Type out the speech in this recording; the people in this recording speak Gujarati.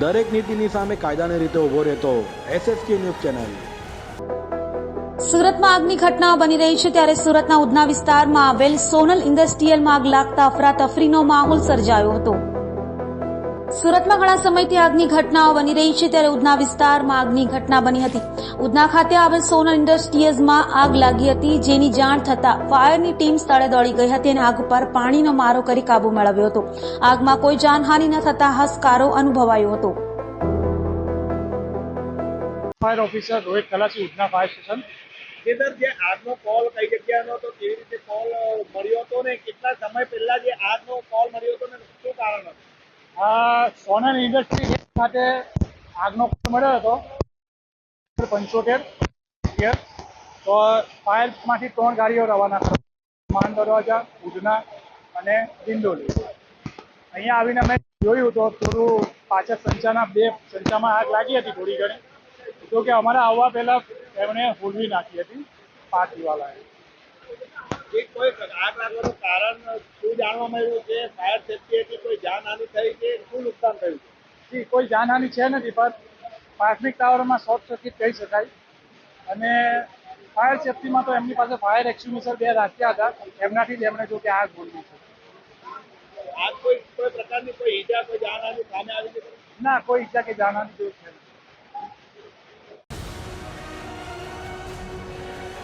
દરેક નીતિની સામે કાયદાની રીતે ઊભો રહેતો એસએસકે ન્યૂઝ ચેનલ. સુરતમાં આગની ઘટના બની રહી છે ત્યારે સુરતના ઉધના વિસ્તારમાં આવેલ સોનલ ઇન્ડસ્ટ્રીયલમાં આગ લાગતા અફરાતફરીનો માહોલ સર્જાયો હતો. સુરતમાં ઘણા સમયથી આગની ઘટનાઓ બની રહી છે ત્યારે ઉધના વિસ્તારમાં આગની ઘટના બની હતી. ઉધના ખાતે આવેલ સોનલ ઇન્ડસ્ટ્રીઝમાં આગ લાગી હતી જેની જાણ થતા ફાયરની ટીમ સ્થળે દોડી ગઈ હતી અને આગ પર પાણીનો મારો કરી કાબુ મેળવ્યો હતો. આગમાં કોઈ જાનહાનિ ન થતા હસકારો અનુભવાયો હતો. Fire officer Rohit Kalasi Udhna fire station. કેદર જે આગનો કોલ કઈ જગ્યાનો હતો કેવી રીતે કોલ મળ્યો હતો ને કેટલા સમય પહેલા જે આગનો કોલ મળ્યો હતો ને શું કારણ હતું? આ સોનલ ઇન્ડસ્ટ્રી માટે આગનો મળ્યો હતો. પંચોતેર યર તો ફાયરમાંથી ત્રણ ગાડીઓ રવાના માન દરવાજા ઉધના અને દિંડોલી અહીંયા આવીને અમે જોયું તો થોડું પાછળ સંચાના બે સંચામાં આગ લાગી હતી થોડી ઘણી. તો કે અમારા આવવા પહેલાં એમણે હોલવી નાખી હતી પાર્ટીવાળાએ આગ લાગવાનું કારણ શું જાણવા મળ્યું છે? ફાયર સેફ્ટી હતી કોઈ જાનહાનિ થઈ કે શું નુકસાન થયું જી કોઈ જાનહાનિ છે નથી પણ પ્રાથમિક ટાવરમાં શોર્ટ સર્કિટ કહી શકાય. અને ફાયર સેફટીમાં તો એમની પાસે ફાયર એક્સ્ટિંગ્વિશર બે રાખ્યા હતા. એમનાથી જ એમણે જો કે આગ બોલવી છે. આગ કોઈ કોઈ પ્રકારની કોઈ ઈજા કોઈ જાનહાનિ સામે આવી છે? ના કોઈ ઈજા કે જાનહાનિ જેવું છે.